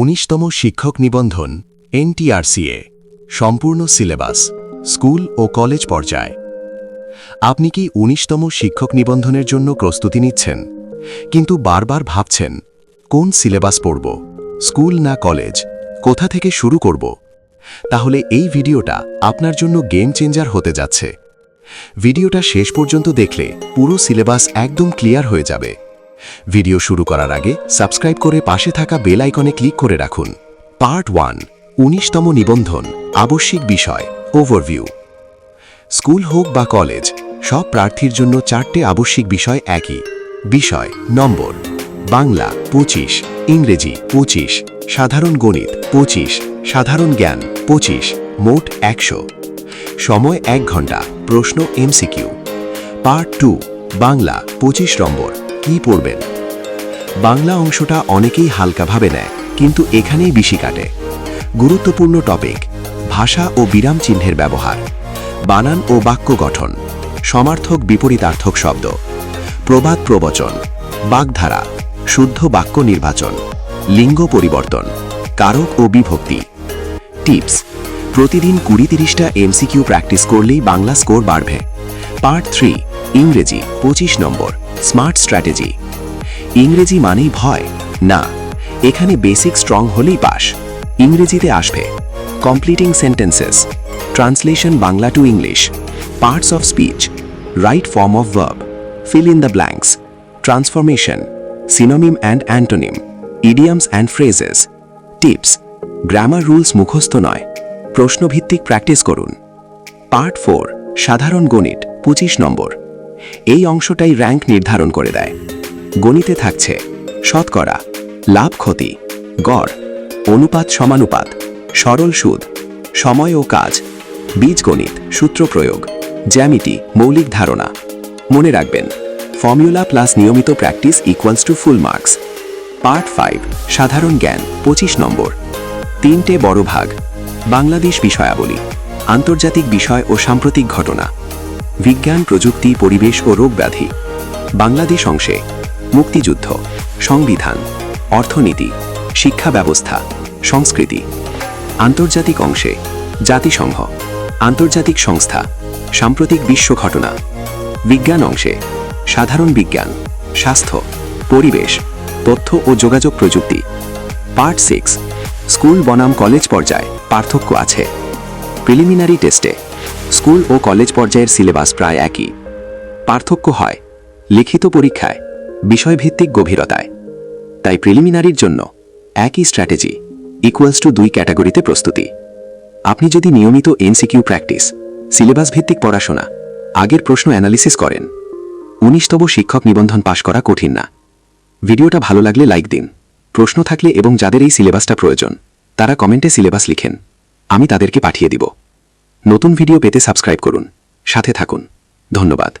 উনিশতম শিক্ষক নিবন্ধন, এনটিআরসিএ, সম্পূর্ণ সিলেবাস, স্কুল ও কলেজ পর্যায়। আপনি কি উনিশতম শিক্ষক নিবন্ধনের জন্য প্রস্তুতি নিচ্ছেন? কিন্তু বারবার ভাবছেন, কোন সিলেবাস পড়ব? স্কুল না কলেজ? কোথা থেকে শুরু করব? তাহলে এই ভিডিওটা আপনার জন্য গেম চেঞ্জার হতে যাচ্ছে। ভিডিওটা শেষ পর্যন্ত দেখলে পুরো সিলেবাস একদম ক্লিয়ার হয়ে যাবে। ভিডিও শুরু করার আগে সাবস্ক্রাইব করে পাশে থাকা বেল আইকনে ক্লিক করে রাখুন। পার্ট ওয়ান, উনিশতম নিবন্ধন, আবশ্যিক বিষয়, ওভারভিউ। স্কুল হোক বা কলেজ, সব প্রার্থীর জন্য চারটে আবশ্যিক বিষয় একই। বিষয়, নম্বর। বাংলা, পঁচিশ। ইংরেজি, পঁচিশ। সাধারণ গণিত, পঁচিশ। সাধারণ জ্ঞান, পঁচিশ। মোট একশো। সময় এক ঘণ্টা, প্রশ্ন এমসিকিউ। পার্ট টু, বাংলা, পঁচিশ নম্বর। কি পড়বেন? বাংলা অংশটা অনেকেই হালকাভাবে নেয়, কিন্তু এখানেই বেশি কাটে। গুরুত্বপূর্ণ টপিক, ভাষা ও বিরাম চিহ্নের ব্যবহার, বানান ও বাক্য গঠন, সমার্থক বিপরীতার্থক শব্দ, প্রবাদ প্রবচন, বাগধারা, শুদ্ধ বাক্য নির্বাচন, লিঙ্গ পরিবর্তন, কারক ও বিভক্তি। টিপস, প্রতিদিন কুড়ি তিরিশটা এমসিকিউ প্র্যাকটিস করলেই বাংলা স্কোর বাড়বে। পার্ট থ্রি, ইংরেজি, পঁচিশ নম্বর। Smart strategy. ইংরেজি মানেই ভয়। না এখানে বেসিক স্ট্রং হলেই পাস। ইংরেজিতে আসবে। Completing sentences. Translation Bangla to English. Parts of speech. Right form of verb. Fill in the blanks. Transformation. synonym and antonym, idioms and phrases. Tips. Grammar rules মুখস্থ নয়। প্রশ্নভিত্তিক প্র্যাকটিস করুন। Part four. সাধারণ গণিত। পঁচিশ নম্বর। এই অংশটাই র্যাঙ্ক নির্ধারণ করে দেয়। গণিতে থাকছে শতকরা, লাভ ক্ষতি, গড়, অনুপাত সমানুপাত, সরল সুদ, সময় ও কাজ, বীজগণিত, সূত্র প্রয়োগ, জ্যামিতি, মৌলিক ধারণা। মনে রাখবেন ফর্মুলা প্লাস নিয়মিত practice equals to full marks part five সাধারণ জ্ঞান, পঁচিশ নম্বর। তিনটে বড় ভাগ। বাংলাদেশ বিষয়াবলী, আন্তর্জাতিক বিষয় ও সাম্প্রতিক ঘটনা। বিজ্ঞান, প্রযুক্তি, পরিবেশ ও রোগ ব্যাধি। বাংলাদেশ অংশে মুক্তিযুদ্ধ, সংবিধান, অর্থনীতি, শিক্ষা ব্যবস্থা, সংস্কৃতি। আন্তর্জাতিক অংশে জাতিসংঘ, আন্তর্জাতিক সংস্থা, সাম্প্রতিক বিশ্ব ঘটনা। বিজ্ঞান অংশে সাধারণ বিজ্ঞান, স্বাস্থ্য, পরিবেশ, তথ্য ও যোগাযোগ প্রযুক্তি। পার্ট সিক্স, স্কুল, বনাম, কলেজ পর্যায়ে পার্থক্য আছে। প্রিলিমিনারি টেস্টে স্কুল ও কলেজ পর্যায়ের সিলেবাস প্রায় একই। পার্থক্য হয় লিখিত পরীক্ষায়, বিষয়ভিত্তিক গভীরতায়। তাই প্রিলিমিনারির জন্য একই স্ট্র্যাটেজি ইকুয়ালস টু দুই ক্যাটাগরিতে প্রস্তুতি। আপনি যদি নিয়মিত এনসিকিউ প্র্যাকটিস সিলেবাস ভিত্তিক পড়াশোনা, আগের প্রশ্ন অ্যানালিসিস করেন, উনিশতম শিক্ষক নিবন্ধন পাশ করা কঠিন না। ভিডিওটা ভালো লাগলে লাইক দিন। প্রশ্ন থাকলে এবং যাদের এই সিলেবাসটা প্রয়োজন, তারা কমেন্টে সিলেবাস লিখেন। আমি তাদেরকে পাঠিয়ে দিব। নতুন ভিডিও পেতে সাবস্ক্রাইব করুন। সাথে থাকুন। ধন্যবাদ।